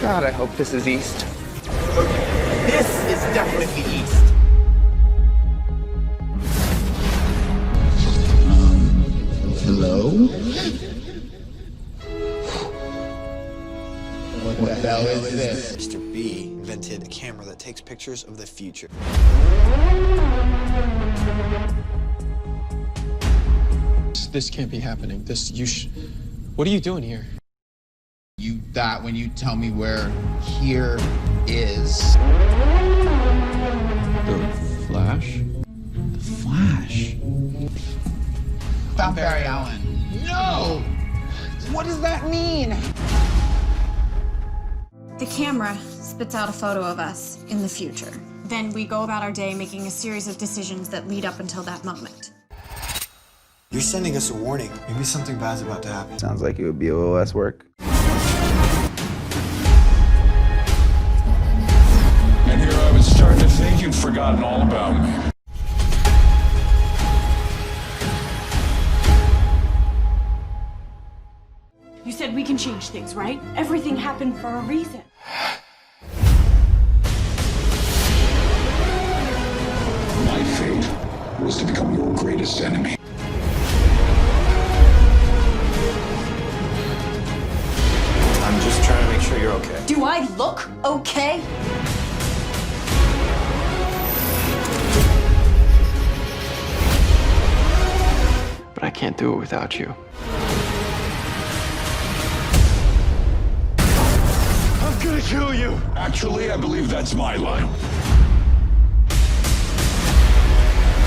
God, I hope this is East. This is definitely East. Hello? What the hell is this? Mr. B invented a camera that takes pictures of the future. This can't be happening. This, you sh. What are you doing here? You that when you tell me where here is. The Flash? The Flash. Found Barry Allen. No! What does that mean? The camera spits out a photo of us in the future. Then we go about our day making a series of decisions that lead up until that moment. You're sending us a warning. Maybe something bad's about to happen. Sounds like it would be a little less work. Forgotten all about me. You said we can change things, right? Everything happened for a reason. My fate was to become your greatest enemy. I'm just trying to make sure you're okay. Do I look okay? But I can't do it without you. I'm gonna kill you! Actually, I believe that's my line.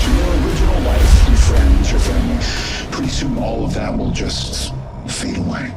To your original life, your friends, your family, pretty soon all of that will just fade away.